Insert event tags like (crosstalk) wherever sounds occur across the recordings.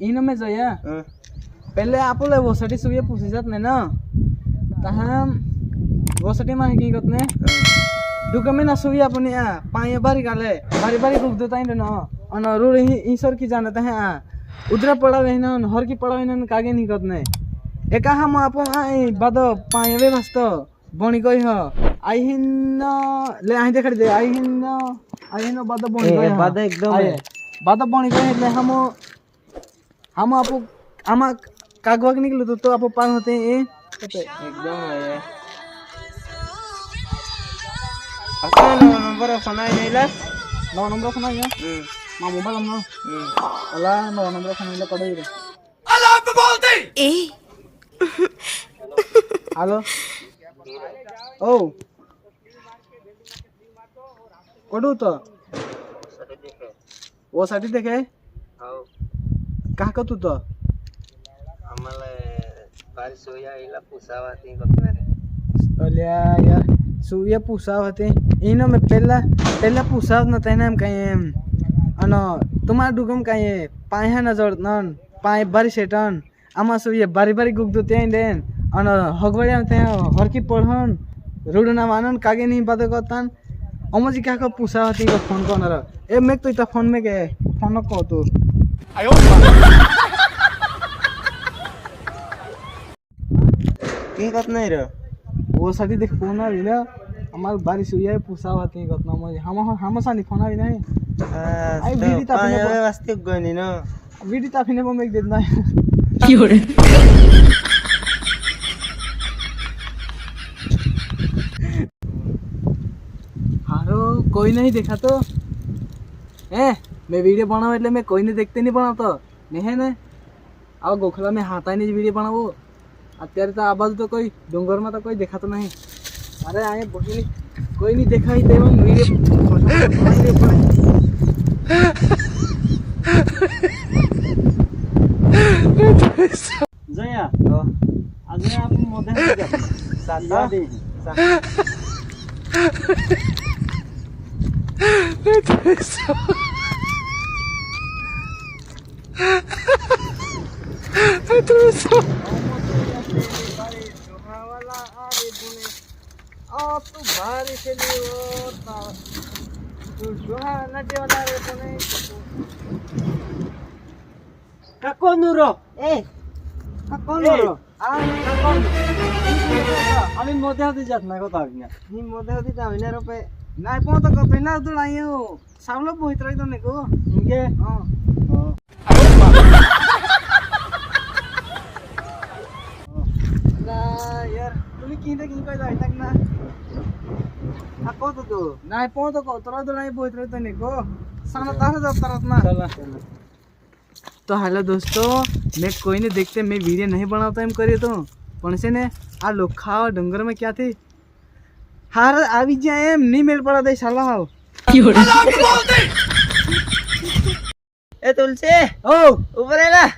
इन में जो है। हाँ। पहले आप ले वो सटी सुबह पूछी जात ने ना तहम वो सटी माँ की गत ने हाँ। में ना सुबह अपने आ पाए बारी काले बारी बारी दुख देता है ना अन रोड ही ईश्वर की जानत है हाँ, आ उधर पड़ा है ना हर की पड़ा है ना कागे नहीं गत ने। एका हम आपन आई बाद पाए वे मस्त बणी गई ह आई हिन ले आई देख दे आई हिन आई हिन बाद बणी गई बाद एकदम बाद बणी गई ले हम हम आपो आमा कागवाग निकलो तो तो आपो पान होते हैं एकदम आहे. असं ना नंबर फोन आहे नाहीला नौ नंबर फोन आया मा मोबाइल हम अला नौ नंबर फोन आया पड़े रे हेलो ओ कोडू तो वो साठी देखे કાકતું તો અમારે ભાઈ સોયા એલા પૂસાવા હતી અલ્યા યાર સૂર્ય પૂસાવ હતી એનો મેં પહેલાં પહેલાં પૂસાવ નતા એના એમ કાંઈ એમ અને તમારા ડુગમ કાંઈ પાયા નજર નન પાય બારી શેટન આમાં સૂર્ય બારી બારી ગુગતું ત્યાં દેન અને હગવડિયા ત્યાં હરકી પડહન રૂડના માનન કાગે નહીં પાતો કરતાન અમજી કાકો પૂસાવ હતી ફોન કોનર એ મેં તો ફોન મેં કે ફોન કહો તું कहीं कत नहीं रहे वो साथी देख फोन आ रही हमारे बारिश हुई है पूछा हुआ कहीं कत ना मुझे हम हम सानी फोन आ रही नहीं आई वीडी तापने पर वास्ते गनी ना वीडी तापने पर मैं देना है क्यों रे हारो कोई नहीं देखा तो हैं મેં વીડિયો બનાવો એટલે મેં કોઈને દેખતે નહીં બનાવતો ને હે ને આવા ગોખલા મેં હાથાની જ વીડિયો બનાવું અત્યારે તો આ બાજુ તો કોઈ ડુંગરમાં તો કોઈ દેખાતો નહીં અરે અહીંયા બોલી કોઈ નહીં દેખાય તેવા વીડિયો જયા આજે આપણે મોઢે કાકોનુરો એ કાકોનુરો આ કાકોન আমি মধ্যে হতে যাত না কথা না আমি মধ্যে হতে যাবি না রূপে নাই পৌঁছ কপি না তো নাই সামনে বইতে রইতো নাকি হ্যাঁ তুমি কিনতে কি কই যাই তাক না ako to to নাই পো তো কত রই তো নাই বইত রই তো নেকো સાનો તારે જ તરત ના તો હાલો દોસ્તો મેં કોઈને દેખતે મેં વિડીયો નહીં બનાવતા એમ કર્યો તો પણ છે ને આ લોખા ડુંગરમાં ક્યાંથી હાર આવી જાય એમ નહીં મેળ પડા દે સાલા હાવ એ તુલસી ઓ ઉભો રે લા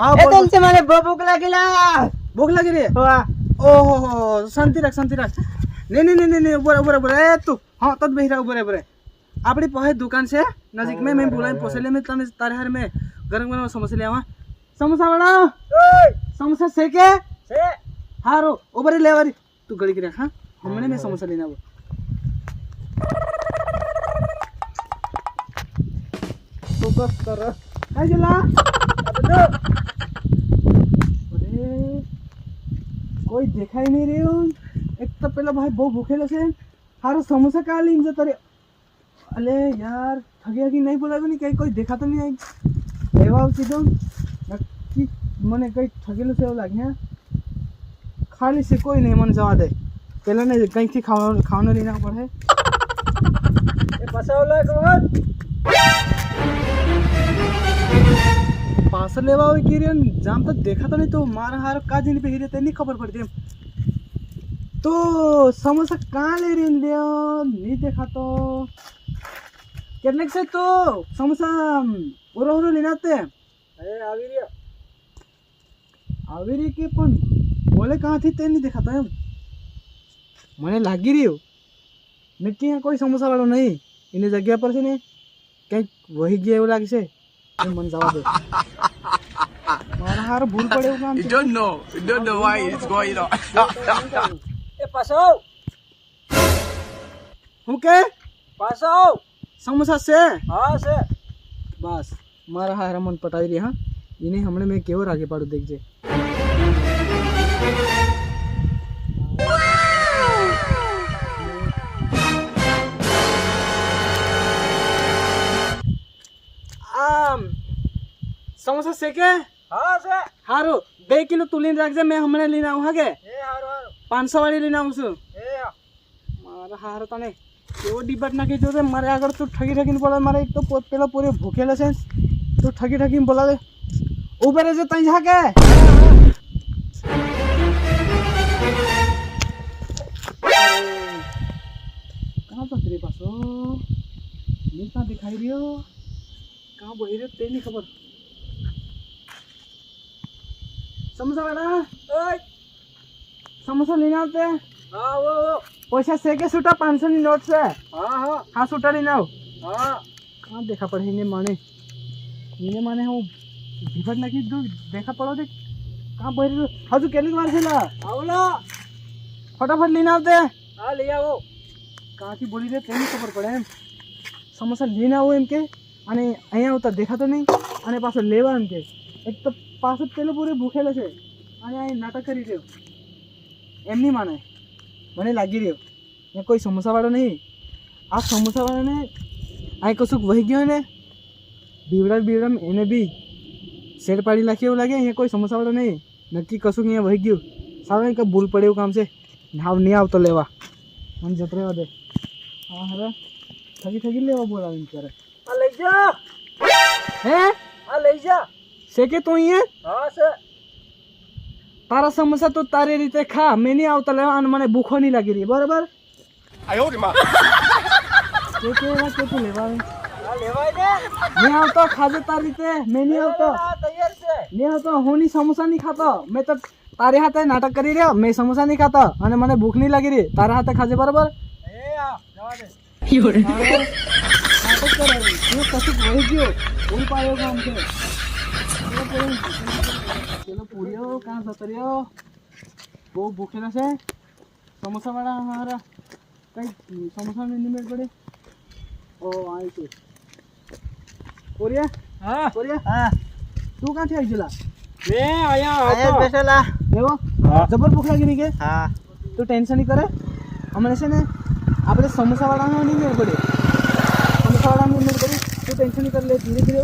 આ એ તુલસી મને બહુ ભૂખ લાગેલા ભૂખ લાગી રે હોવા ओहो शांति राख शांति राख। नहीं नहीं नहीं नहीं उबर उबर उबर ए तू। हाँ तद बहिरा उबर उबर आपड़ी पहे दुकान से नजीक में मैं बुलाए पोसले में तने तारे हर में गरम गरम समोसे ले आवा। समोसा बड़ा समोसा से के? से। हाँ रो उबर ले वाली तू गड़ी के रख हाँ? हमने में समोसा लेना वो तू कस कर। हाय जला। કાઈ ગયેલા અરે કોઈ દેખાય નહીં રહ્યું એક તો પેલા ભાઈ બહુ ભૂખેલો છે હારો સમોસા કા લઈને જતો રે અલે યાર થગી હગી નહીં બોલાવ્યું ને કઈ કોઈ દેખાતો નહીં આઈ એવા સીધો નક્કી મને કઈ ઠગેલું છે એવું લાગે હે ખાલી છે કોઈ નહીં મને જવા દે પેલા ને કંઈકથી ખાવાનું ખાવાનું લઈને આવવું પડે એ (laughs) પસાવ લે કોણ પાર્સલ લેવા આવે કે રે? જામ તો દેખાતો નહીં તો મારા હાર કાજી ની પહેરી તેની ખબર પડતી એમ તો સમોસા કાં લઈ રહી લ્યો? નહીં દેખાતો. કેટલેક છે તો? સમોસા ઓરો ઓરો લઈને આવતે. એ આવી રહ્યા. આવી રહી કે પણ બોલે કાંથી તે નહીં દેખાતો એમ? મને લાગી રહ્યું નક્કી ક્યાં કોઈ સમોસા વાળો નહીં. એની જગ્યા પર છે ને કંઈક વહી ગયા એવું લાગે છે. એ મને જવા દે. મારા હાર ભૂલ પડે એવું કામ know. You don't know why it's going on. એ પાછો! હું કે? પાછો! સમોસા છે? હા છે. બસ. મારા હાર મન પટાવી રહ્યા હા? એને હમણાં મેં કેવો રાગે પાડું દેખજે. સમોસા છે કે હા છે હારું બે કિલો તું લઈને રાખજે મેં હમણાં લઈને આવું હા કે પાંચસો વાળી લઈને આવું છું મારા હારો તને કેવો ડિબેટ નાખી જો છે મારે આગળ તું ઠગી ઠગીને બોલાવે મારે એક તો પોત પેલો પૂરો ભૂખેલો છે તું ઠગી ઠગીને બોલાવે ઉભે રહેજે તઈ જા કે कहाँ तो तेरे पास हो नहीं कहाँ दिखाई रही हो कहाँ बोल रहे हो तेरी नहीं खबर समोसा वाला समोसा लेने आते हैं हाँ वो वो पैसा से के सूटा पाँच सौ नोट से हाँ हाँ हाँ सूटा लेना हो हाँ कहाँ देखा पड़े इन्हें माने इन्हें माने હું વિભટ નાખી દઉં દેખા પડો દે કાં બોલ રહ્યો હજુ કેટલી વાર છે લા આવલો ફટાફટ લઈને આવતે હા લઈ આવો કાંથી બોલી દે તેની ખબર પડે એમ સમોસા લઈને આવો એમ કે અને અહીંયા આવતા દેખાતો નહીં અને પાછો લેવા એમ કે એક તો પાછો પેલું પૂરું ભૂખેલો છે. અને અહીં નાટક કરી રહ્યો. એમ નહીં માને. મને લાગી રહ્યો. એ કોઈ સમોસાવાળો નહીં. આ સમોસાવાળાને અહીં કશુંક વહી ગયો ને. બીવડા બીવડા એને બી શેર પાડી નાખી એવું લાગે અહીંયા કોઈ સમોસાવાળો નહીં. નક્કી કશુંક અહીંયા વહી ગયું. સારું કંઈ ભૂલ પડે એવું કામ છે. નાવ નહીં આવતો લેવા. મને જત રહેવા દે. હા હવે થકી થકી લેવા બોલાવીને ત્યારે. આ લઈ જા. હે? આ લઈ જા. છે કે તું અહીંયા હા છે તારા સમોસા તો તારી રીતે ખા મેં નહીં આવતા લેવા અને મને ભૂખો નહીં લાગી રહી બરાબર કે કે એવા કે તું લેવા આવે નહીં આવતો ખાજે તારી રીતે મેં નહીં આવતો નહીં આવતો હું નહીં સમોસા નહીં ખાતો મેં તો તારી હાથે નાટક કરી રહ્યો મેં સમોસા નહીં ખાતો અને મને ભૂખ નહીં લાગી રહી તારા હાથે ખાજે બરાબર નાટક કરે તું કશું વહી ગયો ભૂલ પાડ્યો કામ છે પેલો પૂરી- પેલો પૂર્યો કાં જતો રહ્યો બહુ ભૂખેલા છે? સમોસા વાળા હારા કઈ સમોસા ની મેળ પડે? ઓ આવી છે. પૂર્યા હા. પૂર્યા હા. તું ક્યાંથી આવી ગયેલા? મેં અહીંયા બેઠેલા એવો? જબર ભૂખ લાગી રહી કે? હા. તું ટેન્શન નહીં કરે. અમને છે ને આપણે સમોસાવાળાનો નહીં મેળ પડે. સમોસાવાળાનો મેળ પડે. તું ટેન્શન નહીં કરે લે ધીરે ધીરે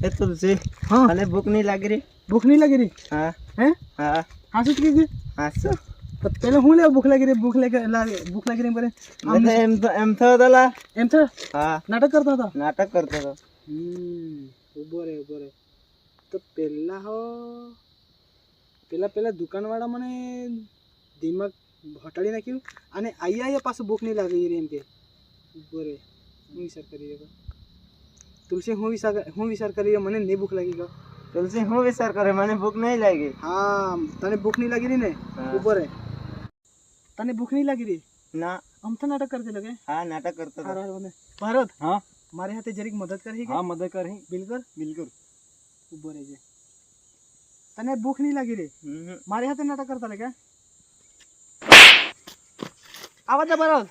એ તો છે. હા. અને ભૂખ નહીં લાગી રહી. ભૂખ નહીં લાગી રહી? હા. હે? હા. હા શું કીધી? હા શું? પેલે હું લે ભૂખ લાગી રહી? ભૂખ લાગે ભૂખ લાગી રહી બરે એમ તો એમ થયો તો લા. એમ થયો? હા. નાટક કરતો હતો? નાટક કરતો હતો. હમ ઊભો રે ઊભો રે. તો પેલા હો પેલા પેલા દુકાનવાળા મને દિમાગ ભટાડી નાખ્યું અને આઈ આઈ પાછું ભૂખ નહીં લાગી રહી એમ કે. બરે હું વિચાર કરી રહ્યો तो तुलसी हूँ भी सर हूँ भी सर करी मने नहीं भूख लगेगा। तो तुलसी हूँ भी सर करे मने भूख नहीं लगी। हाँ तने भूख नहीं लगी रही हाँ। ऊपर है। तने भूख नहीं लगी रही ना। हम तो नाटक करते लगे। हाँ नाटक करते थे। भारत। हाँ। मारे हाथे जरिक मदद कर ही हाँ मदद कर। ही बिल्कुल। बिल्कुल। ऊपर है जी। तने भूख नहीं लगी रे? हम्म। मारे हाथे नाटक करता लगे। आवाज़ भारत।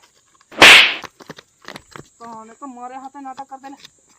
तो मारे हाथे नाटक करते મારે હાથે નાટક કરતા લે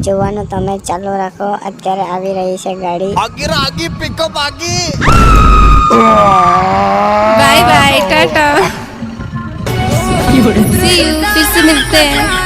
જોવાનું તમે ચાલુ રાખો અત્યારે આવી રહી છે ગાડી आगे आगे पिकअप आगे bye bye tata see you फिर से मिलते हैं